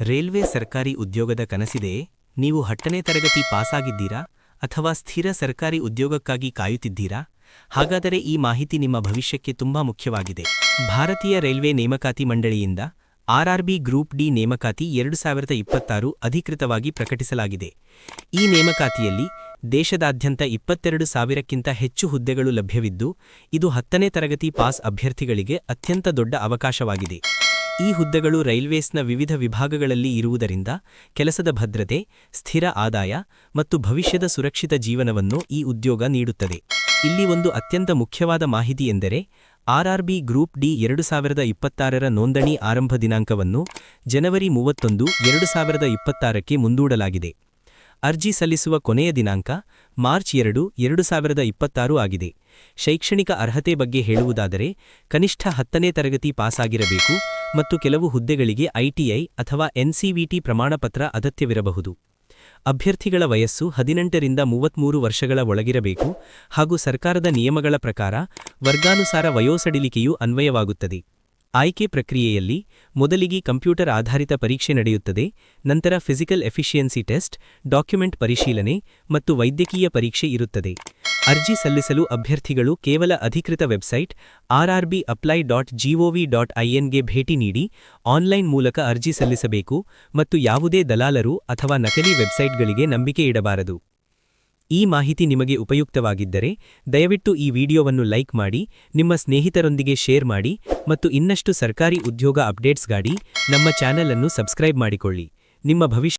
Railway ಸರ್ಕಾರಿ ಉದ್ಯೋಗದ ಕನಸಿದೆಯೇ ನೀವು ಹತ್ತನೇ ತರಗತಿ ಪಾಸಾಗಿದ್ದೀರಾ ಅಥವಾ ಸ್ಥಿರ ಸರ್ಕಾರಿ ಉದ್ಯೋಗಕ್ಕಾಗಿ ಕಾಯುತ್ತಿದ್ದೀರಾ? ಹಾಗಾದರೆ ಈ ಮಾಹಿತಿ ನಿಮ್ಮ ಭವಿಷ್ಯಕ್ಕೆ ತುಂಬಾ ಮುಖ್ಯವಾಗಿದೆ. ಭಾರತೀಯ ರೈಲ್ವೆ ನೇಮಕಾತಿ ಮಂಡಳಿಯಿಂದ ಆರ್ಆರ್ಬಿ ಗ್ರೂಪ್ ಡಿ ನೇಮಕಾತಿ ಎರಡು ಸಾವಿರದ ಇಪ್ಪತ್ತಾರು ಅಧಿಕೃತವಾಗಿ ಪ್ರಕಟಿಸಲಾಗಿದೆ. ಈ ನೇಮಕಾತಿಯಲ್ಲಿ ದೇಶದಾದ್ಯಂತ ಇಪ್ಪತ್ತೆರಡು ಸಾವಿರಕ್ಕಿಂತ ಹೆಚ್ಚು ಹುದ್ದೆಗಳು ಲಭ್ಯವಿದ್ದು, ಇದು ಹತ್ತನೇ ತರಗತಿ ಪಾಸ್ ಅಭ್ಯರ್ಥಿಗಳಿಗೆ ಅತ್ಯಂತ ದೊಡ್ಡ ಅವಕಾಶವಾಗಿದೆ. ಈ ಹುದ್ದೆಗಳು ರೈಲ್ವೇಸ್ನ ವಿವಿಧ ವಿಭಾಗಗಳಲ್ಲಿ ಇರುವುದರಿಂದ ಕೆಲಸದ ಭದ್ರತೆ, ಸ್ಥಿರ ಆದಾಯ ಮತ್ತು ಭವಿಷ್ಯದ ಸುರಕ್ಷಿತ ಜೀವನವನ್ನು ಈ ಉದ್ಯೋಗ ನೀಡುತ್ತದೆ. ಇಲ್ಲಿ ಒಂದು ಅತ್ಯಂತ ಮುಖ್ಯವಾದ ಮಾಹಿತಿ ಎಂದರೆ, ಆರ್ಆರ್ಬಿ ಗ್ರೂಪ್ ಡಿ ಎರಡು ಸಾವಿರದ ಇಪ್ಪತ್ತಾರರ ನೋಂದಣಿ ಆರಂಭ ದಿನಾಂಕವನ್ನು ಜನವರಿ ಮೂವತ್ತೊಂದು ಎರಡು ಸಾವಿರದ ಇಪ್ಪತ್ತಾರಕ್ಕೆ ಮುಂದೂಡಲಾಗಿದೆ. ಅರ್ಜಿ ಸಲ್ಲಿಸುವ ಕೊನೆಯ ದಿನಾಂಕ ಮಾರ್ಚ್ ಎರಡು ಎರಡು ಸಾವಿರದ ಇಪ್ಪತ್ತಾರು ಆಗಿದೆ. ಶೈಕ್ಷಣಿಕ ಅರ್ಹತೆ ಬಗ್ಗೆ ಹೇಳುವುದಾದರೆ, ಕನಿಷ್ಠ ಹತ್ತನೇ ತರಗತಿ ಪಾಸಾಗಿರಬೇಕು. ಮತ್ತು ಕೆಲವು ಹುದ್ದೆಗಳಿಗೆ ಐಟಿಐ ಅಥವಾ ಎನ್ಸಿವಿಟಿ ಪ್ರಮಾಣಪತ್ರ ಅಗತ್ಯವಿರಬಹುದು. ಅಭ್ಯರ್ಥಿಗಳ ವಯಸ್ಸು ಹದಿನೆಂಟರಿಂದ ಮೂವತ್ಮೂರು ವರ್ಷಗಳ ಒಳಗಿರಬೇಕು ಹಾಗೂ ಸರ್ಕಾರದ ನಿಯಮಗಳ ಪ್ರಕಾರ ವರ್ಗಾನುಸಾರ ವಯೋಸಡಿಲಿಕೆಯೂ ಅನ್ವಯವಾಗುತ್ತದೆ. ಆಯ್ಕೆ ಪ್ರಕ್ರಿಯೆಯಲ್ಲಿ ಮೊದಲಿಗೆ ಕಂಪ್ಯೂಟರ್ ಆಧಾರಿತ ಪರೀಕ್ಷೆ ನಡೆಯುತ್ತದೆ, ನಂತರ ಫಿಸಿಕಲ್ ಎಫಿಷಿಯನ್ಸಿ ಟೆಸ್ಟ್, ಡಾಕ್ಯುಮೆಂಟ್ ಪರಿಶೀಲನೆ ಮತ್ತು ವೈದ್ಯಕೀಯ ಪರೀಕ್ಷೆ ಇರುತ್ತದೆ. ಅರ್ಜಿ ಸಲ್ಲಿಸಲು ಅಭ್ಯರ್ಥಿಗಳು ಕೇವಲ ಅಧಿಕೃತ website RRB apply dot G O V dot ಐಎನ್ಗೆ ಭೇಟಿ ನೀಡಿ ಆನ್ಲೈನ್ ಮೂಲಕ ಅರ್ಜಿ ಸಲ್ಲಿಸಬೇಕು ಮತ್ತು ಯಾವುದೇ ದಲಾಲರು ಅಥವಾ ನಕಲಿ ವೆಬ್ಸೈಟ್ಗಳಿಗೆ ನಂಬಿಕೆ ಇಡಬಾರದು. ಈ ಮಾಹಿತಿ ನಿಮಗೆ ಉಪಯುಕ್ತವಾಗಿದ್ದರೆ, ದಯವಿಟ್ಟು ಈ ವಿಡಿಯೋವನ್ನು ಲೈಕ್ ಮಾಡಿ, ನಿಮ್ಮ ಸ್ನೇಹಿತರೊಂದಿಗೆ ಶೇರ್ ಮಾಡಿ ಮತ್ತು ಇನ್ನಷ್ಟು ಸರ್ಕಾರಿ ಉದ್ಯೋಗ ಅಪ್ಡೇಟ್ಸ್ಗಾಗಿ ನಮ್ಮ ಚಾನೆಲ್ ಅನ್ನು ಸಬ್ಸ್ಕ್ರೈಬ್ ಮಾಡಿಕೊಳ್ಳಿ. ನಿಮ್ಮ ಭವಿಷ್ಯ